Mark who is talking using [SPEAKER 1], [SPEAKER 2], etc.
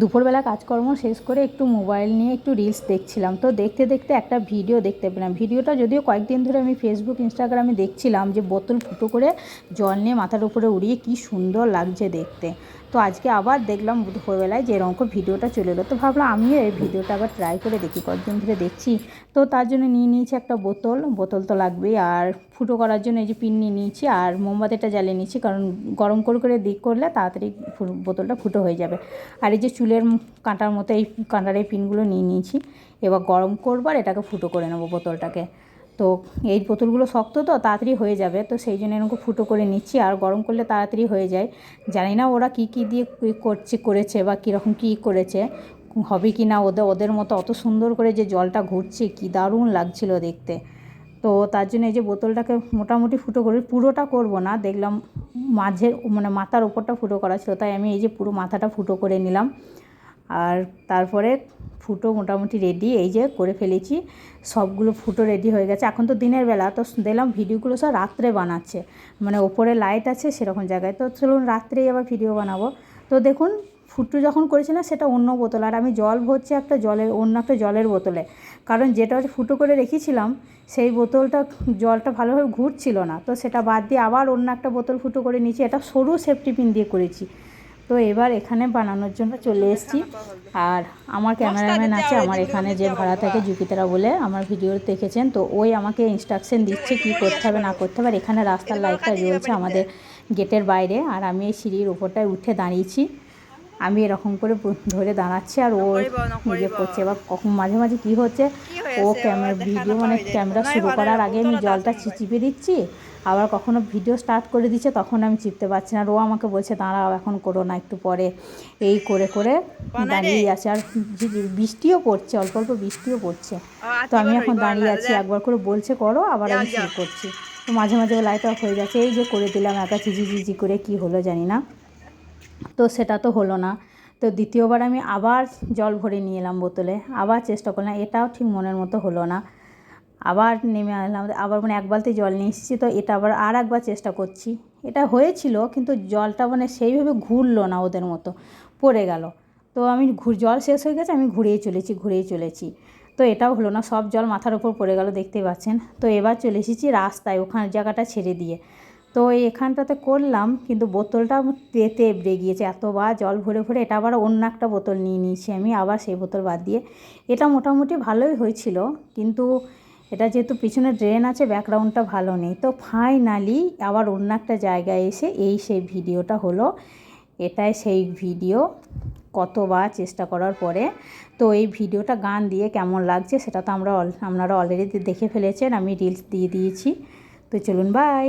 [SPEAKER 1] দুপুরবেলা কাজকর্ম শেষ করে একটু মোবাইল নিয়ে একটু রিলস দেখছিলাম। তো দেখতে দেখতে একটা ভিডিও দেখতে পেলাম। ভিডিওটা যদিও কয়েকদিন ধরে আমি ফেসবুক ইনস্টাগ্রামে দেখছিলাম যে বোতল ফুটো করে জল নিয়ে মাথার উপরে উড়িয়ে কি সুন্দর লাগছে দেখতে। তো আজকে আবার দেখলাম দুপুরবেলায় যে এরকম ভিডিওটা চলে এলো। তো ভাবলাম আমিও এই ভিডিওটা আবার ট্রাই করে দেখি। কয়েকদিন ধরে দেখছি। তো তার জন্য নিয়ে নিয়েছি একটা বোতল। বোতল তো লাগবেই। আর ফুটো করার জন্য এই যে পিন নিয়ে নিয়েছি আর মোমবাতিটা জ্বালিয়ে নিয়েছি, কারণ গরম করে করে দিক করলে তাড়াতাড়ি বোতলটা ফুটো হয়ে যাবে। আর এই যে চুলের কাঁটার মতো এই কাঁটার এই পিনগুলো নিয়ে নিয়েছি, এবার গরম করবার এটাকে ফুটো করে নেব বোতলটাকে। তো এই বোতলগুলো শক্ত তো, তাড়াতাড়ি হয়ে যাবে, তো সেই জন্য এরকম ফুটো করে নিচ্ছি, আর গরম করলে তাড়াতাড়ি হয়ে যায়। জানি না ওরা কী কী দিয়ে করছে, করেছে বা কীরকম কী করেছে, হবে কি না, ওদের ওদের মতো অত সুন্দর করে যে জলটা ঘুরছে, কি দারুণ লাগছিল দেখতে। তো তার জন্য এই যে বোতলটাকে মোটামুটি ফুটো করে, পুরোটা করব না, দেখলাম মাঝের মানে মাথার ওপরটা ফুটো করা ছিল, তাই আমি এই যে পুরো মাথাটা ফুটো করে নিলাম। আর তারপরে ফুটো মোটামুটি রেডি এই যে করে ফেলেছি, সবগুলো ফুটো রেডি হয়ে গেছে। এখন তো দিনের বেলা, তো দেখলাম ভিডিওগুলো সব রাত্রে বানাচ্ছে মানে ওপরে লাইট আছে সেরকম জায়গায়। তো চলুন রাত্রেই আবার ভিডিও বানাবো। তো দেখুন ফুটো যখন করেছিলাম সেটা অন্য বোতল। আর আমি জল ভরছি একটা জলের অন্য একটা জলের বোতলে। কারণ যেটা হচ্ছে ফুটো করে রেখেছিলাম সেই বোতলটা জলটা ভালোভাবে ঘুরছিল না। তো সেটা বাদ দিয়ে আবার অন্য একটা বোতল ফুটো করে নিয়েছি। এটা সরু সেফটি পিন দিয়ে করেছি। তো এবার এখানে বানানোর জন্য চলে এসেছি। আর আমার ক্যামেরাম্যান আছে আমার এখানে যে ভাড়া থাকে জুকিতারা বলে আমার ভিডিও দেখেছেন। তো ওই আমাকে ইনস্ট্রাকশন দিচ্ছে কি করতে হবে না করতে হবে। আর এখানে রাস্তার লাইটটা জ্বলছে আমাদের গেটের বাইরে। আর আমি এই সিঁড়ির উপরটায় উঠে দাঁড়িয়েছি। আমি এরকম করে ধরে দাঁড়াচ্ছি আর ও ইয়ে করছে। এবার কখন মাঝে মাঝে কি হচ্ছে? ও ক্যামেরা ভিডিও মানে ক্যামেরা শুরু করার আগে আমি জলটা চিপে দিচ্ছি আবার কখনো ভিডিও স্টার্ট করে দিচ্ছে তখন আমি চিপতে পারছি না। আর ও আমাকে বলছে দাঁড়াও এখন করো না একটু পরে এই করে করে দাঁড়িয়ে আছে। আর বৃষ্টিও পড়ছে অল্প অল্প বৃষ্টিও পড়ছে। তো আমি এখন দাঁড়িয়ে আছি একবার করে বলছে করো আবার আমি শুরু করছি। তো মাঝে মাঝে লাইট অফ হয়ে যাচ্ছে। এই যে করে দিলাম একা চিজি চিজি করে কি হলো জানি না। তো সেটা তো হলো না। তো দ্বিতীয়বার আমি আবার জল ভরে নিয়ে এলাম বোতলে, আবার চেষ্টা করলাম, এটাও ঠিক মনের মতো হলো না। আবার নেমে এলাম, আবার মানে এক বালতি জল নিয়ে এসেছি, তো এটা আবার আর একবার চেষ্টা করছি। এটা হয়েছিল, কিন্তু জলটা মানে সেইভাবে ঘুরলো না ওদের মতো, পড়ে গেল। তো আমি ঘুর, জল শেষ হয়ে গেছে, আমি ঘুরেই চলেছি ঘুরেই চলেছি। তো এটাও হলো না, সব জল মাথার উপর পড়ে গেল, দেখতেই পাচ্ছেন। তো এবার চলে এসেছি রাস্তায়, ওখানে জায়গাটা ছেড়ে দিয়ে। তো এখানটাতে করলাম, কিন্তু বোতলটা তেতে এবড়ে গিয়েছে, এতবার জল ভরে ভরে, এটা আবার অন্য একটা বোতল নিয়ে নিয়েছি আমি, আবার সেই বোতল বাদ দিয়ে। এটা মোটামুটি ভালোই হয়েছিল, কিন্তু এটা যেহেতু পিছনে ড্রেন আছে ব্যাকগ্রাউন্ডটা ভালো নেই। তো ফাইনালি আবার অন্য একটা জায়গায় এসে এই সেই ভিডিওটা হলো, এটাই সেই ভিডিও কতবার চেষ্টা করার পরে। তো এই ভিডিওটা গান দিয়ে কেমন লাগছে সেটা তো আমরা আপনারা অলরেডি দেখে ফেলেছেন, আমি রিলস দিয়ে দিয়েছি। তো চলুন বাই